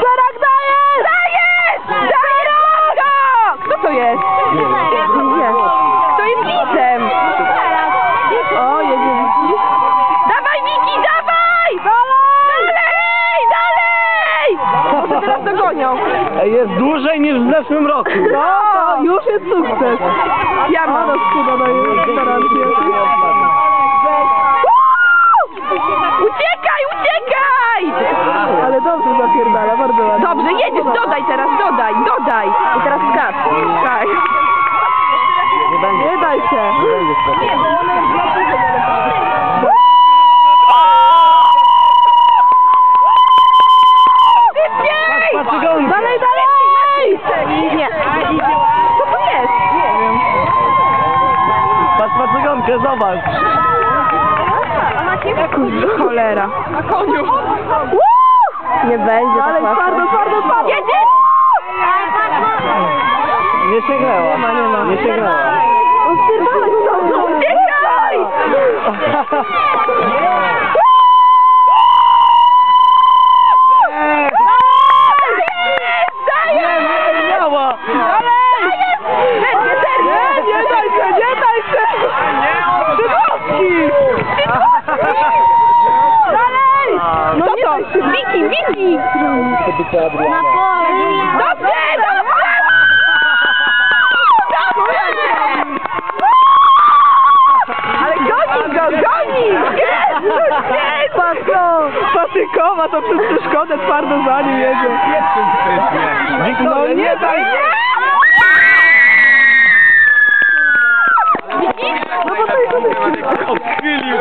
Szerak dajesz! Dajesz! Dajesz! Kto to jest? Kto jest lisem? O, jedzie. Dawaj Wiki, dawaj! Dalej! Dalej! Może teraz dogonią. Jest dłużej niż w zeszłym roku. No, już jest sukces. Ja mam. Dodaj teraz, dodaj, dodaj. I teraz skacz. Tak. Nie daj się. Szybciej! Patrz, patrz, goni. Dalej, dalej! Nie. Co to jest? Nie wiem. Patrz, patrz, gonkę, zobacz. Kurwa, cholera. Na koniu. Nie będzie Dalej, tak twardo, twardo, twardo. Jedzie! Nie sięgnęła. Nie ma, nie ma. Nie sięgnęła. Dalej! No nie! Wiki, Wiki! Dobrze, dobrze! Jezus! Patrz, Patykowa to przez przeszkodę twardo za nim jedzie. No nie daj? No. Odchylił